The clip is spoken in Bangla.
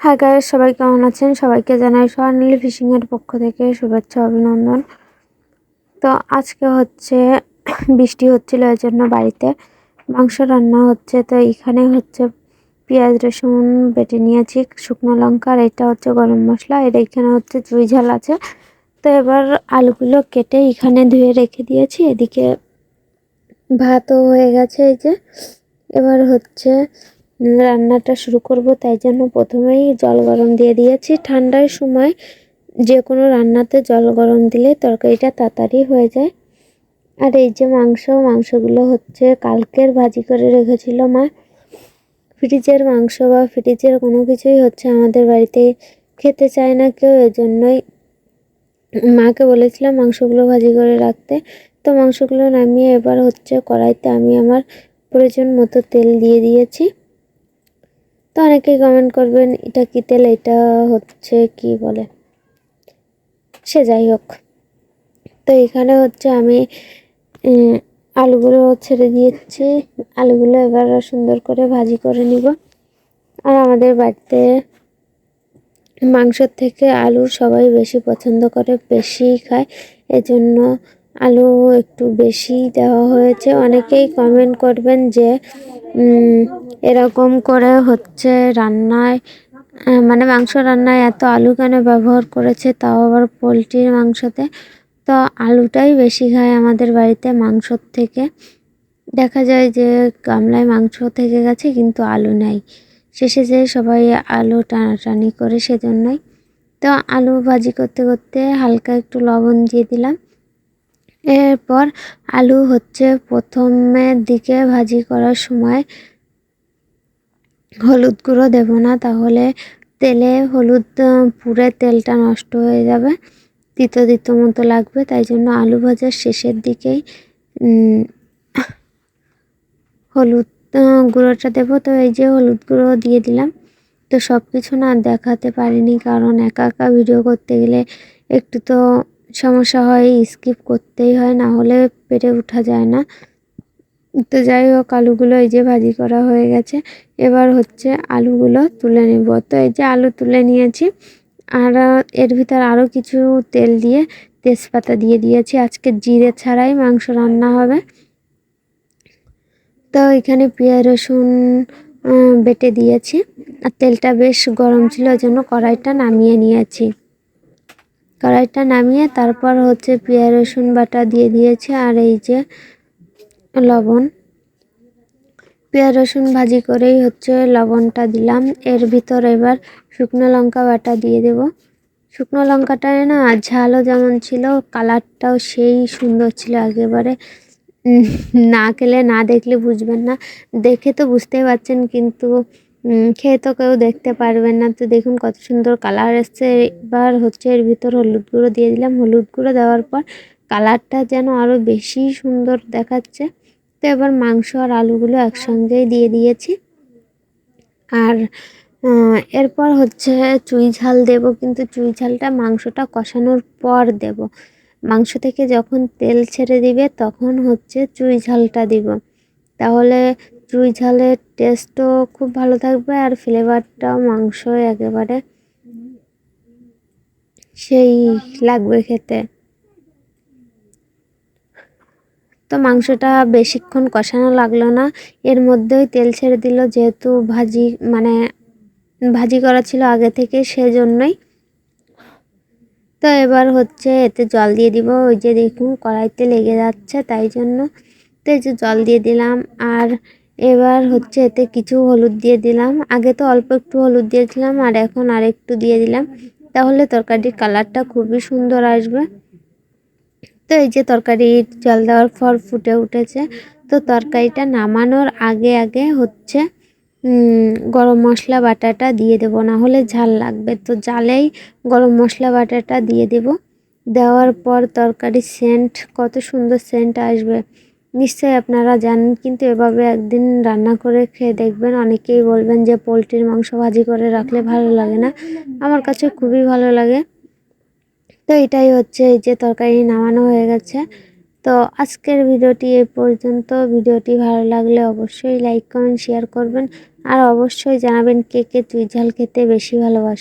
হাই গাইস সবাই কেমন আছেন? সবাইকে জানাই স্বর্ণালী ফিশিংয়ের পক্ষ থেকে শুভেচ্ছা, অভিনন্দন। তো আজকে হচ্ছে বৃষ্টি হচ্ছিল এর জন্য বাড়িতে, মাংস রান্না হচ্ছে। তো এখানে হচ্ছে পেঁয়াজ, রসুন বেটে নিয়েছি, শুকনো লঙ্কা, আর এটা হচ্ছে গরম মশলা এটা এখানে হচ্ছে চুই ঝাল আছে। তো এবার আলুগুলো কেটে এখানে ধুয়ে রেখে দিয়েছি, এদিকে ভাতও হয়ে গেছে এই যে। এবার হচ্ছে রান্নাটা শুরু করব, তাই জন্য প্রথমেই জল গরম দিয়ে দিয়েছি। ঠান্ডার সময় যে কোনো রান্নাতে জল গরম দিলে তরকারিটা তাড়াতাড়ি হয়ে যায়। আর এই যে মাংস, মাংসগুলো হচ্ছে কালকের ভাজি করে রেখেছিল মা। ফ্রিজের মাংস বা ফ্রিজের কোনো কিছুই হচ্ছে আমাদের বাড়িতে খেতে চায় না কেউ, এজন্যই মাকে বলেছিলাম মাংসগুলো ভাজি করে রাখতে। তো মাংসগুলো নামিয়ে এবার হচ্ছে কড়াইতে আমি আমার প্রয়োজন মতো তেল দিয়ে দিয়েছি। তো অনেকেই কমেন্ট করবেন, এটা কি তেল? এটা হচ্ছে কি বলে? সে যাই হোক। তো এখানে হচ্ছে আমি আলুগুলো ছেড়ে দিয়েছি। আলুগুলো এবার সুন্দর করে ভাজি করে নিব। আর আমাদের বাড়িতে মাংসর থেকে আলু সবাই বেশি পছন্দ করে বেশি খায়। এজন্য আলু একটু বেশি দেওয়া হয়েছে। অনেকেই কমেন্ট করবেন যে এরকম করে হচ্ছে রান্নায় মানে মাংস রান্নায় এত আলু কেন ব্যবহার করেছে? তাও আবার পোলট্রির মাংসতে। তো আলুটাই বেশি খায় আমাদের বাড়িতে মাংসর থেকে। দেখা যায় যে গামলায় মাংস থেকে গেছে, কিন্তু আলু নেই। শেষে যে সবাই আলু টানাটানি করে সেজন্যই। তো আলু ভাজি করতে করতে হালকা একটু লবণ দিয়ে দিলাম। এরপর আলু হচ্ছে প্রথমের দিকে ভাজি করার সময় হলুদ গুঁড়ো দেবো না, তাহলে তেলে হলুদ পুরে তেলটা নষ্ট হয়ে যাবে, তিতো তিতো মতো লাগবে, তাই জন্য আলু ভাজার শেষের দিকেই হলুদ গুঁড়োটা দেবো। তো এই যে হলুদ গুঁড়ো দিয়ে দিলাম, তো সব কিছু না দেখাতে পারিনি, কারণ একা একা ভিডিও করতে গেলে একটু তো সমস্যা হয় স্কিপ করতেই হয়, না হলে পেরে ওঠা যায় না। তো যাই হোক, আলুগুলো এই যে ভাজি করা হয়ে গেছে। এবার হচ্ছে আলুগুলো তুলে নেব। তো এই যে আলু তুলে নিয়েছি, আর এর ভিতর আরও কিছু তেল দিয়ে তেজপাতা দিয়ে দিয়েছি। আজকে জিরে ছাড়াই মাংস রান্না হবে। তো এখানে পেঁয়াজ, রসুন বেটে দিয়েছি। আর তেলটা বেশ গরম ছিল, ওই জন্য কড়াইটা নামিয়ে নিয়েছি। কড়াইটা নামিয়ে তারপর হচ্ছে পেঁয়াজ, রসুন বাটা দিয়ে দিয়েছি আর এই যে লবণ। পেঁয়াজ, রসুন ভাজি করেই হচ্ছে লবণটা দিলাম। এর ভিতর এবার শুকনো লঙ্কা বাটা দিয়ে দেব। শুকনো লঙ্কাটায় না ঝালও যেমন ছিল, কালারটাও সেই সুন্দর ছিল একেবারে। না খেলে, না দেখলে বুঝবেন না। দেখে তো বুঝতেই পারছেন, কিন্তু খেয়ে তো কেউ দেখতে পারবেন না। তো দেখুন কত সুন্দর কালার এসছে। এবার হচ্ছে এর ভিতর হলুদ গুঁড়ো দিয়ে দিলাম। হলুদ গুঁড়ো দেওয়ার পর কালারটা যেন আরও বেশি সুন্দর দেখাচ্ছে। তো এবার মাংস আর আলুগুলো একসঙ্গেই দিয়ে দিয়েছি। আর এরপর হচ্ছে চুই ঝাল দেব। কিন্তু চুই ঝালটা মাংসটা কষানোর পর দেব। মাংস থেকে যখন তেল ছেড়ে দিবে তখন হচ্ছে চুই ঝালটা দিব। তাহলে চুই ঝালের টেস্টও খুব ভালো থাকবে আর ফ্লেভারটাও মাংস একেবারে সেই লাগবে খেতে। তো মাংসটা বেশিক্ষণ কষানো লাগল না, এর মধ্যেই তেল ছেড়ে দিল যেহেতু ভাজি মানে ভাজি করা ছিল আগে থেকে সেজন্যই। তো এবার হচ্ছে এতে জল দিয়ে দিব, ওই যে দেখুন কড়াইতে লেগে যাচ্ছে তাই জন্য। তো এই যে জল দিয়ে দিলাম, আর এবার হচ্ছে এতে কিছু হলুদ দিয়ে দিলাম। আগে তো অল্প একটু হলুদ দিয়েছিলাম, আর এখন আর একটু দিয়ে দিলাম। তাহলে তরকারির কালারটা খুবই সুন্দর আসবে। তো এই যে তরকারি জল দেওয়ার পর ফুটে উঠেছে। তো তরকারিটা নামানোর আগে আগে হচ্ছে গরম মশলা বাটাটা দিয়ে দেব। না হলে ঝাল লাগবে। তো জালেই গরম মশলা বাটাটা দিয়ে দেব। দেওয়ার পর তরকারি সেন্ট, কত সুন্দর সেন্ট আসবে। নিশ্চয়ই আপনারা জানেন, কিন্তু এভাবে একদিন রান্না করে খেয়ে দেখবেন, অনেকেই বলবেন যে পোলট্রির মাংস ভাজি করে রাখলে ভালো লাগে না। আমার কাছে খুবই ভালো লাগে। তো এটাই হচ্ছে, এই যে তরকারি নামানো হয়ে গেছে। তো আজকের ভিডিওটি এই পর্যন্ত। ভিডিওটি ভালো লাগলে অবশ্যই লাইক, কমেন্ট, শেয়ার করবেন। আর অবশ্যই জানাবেন কে কে চুই ঝাল খেতে বেশি ভালোবাসে।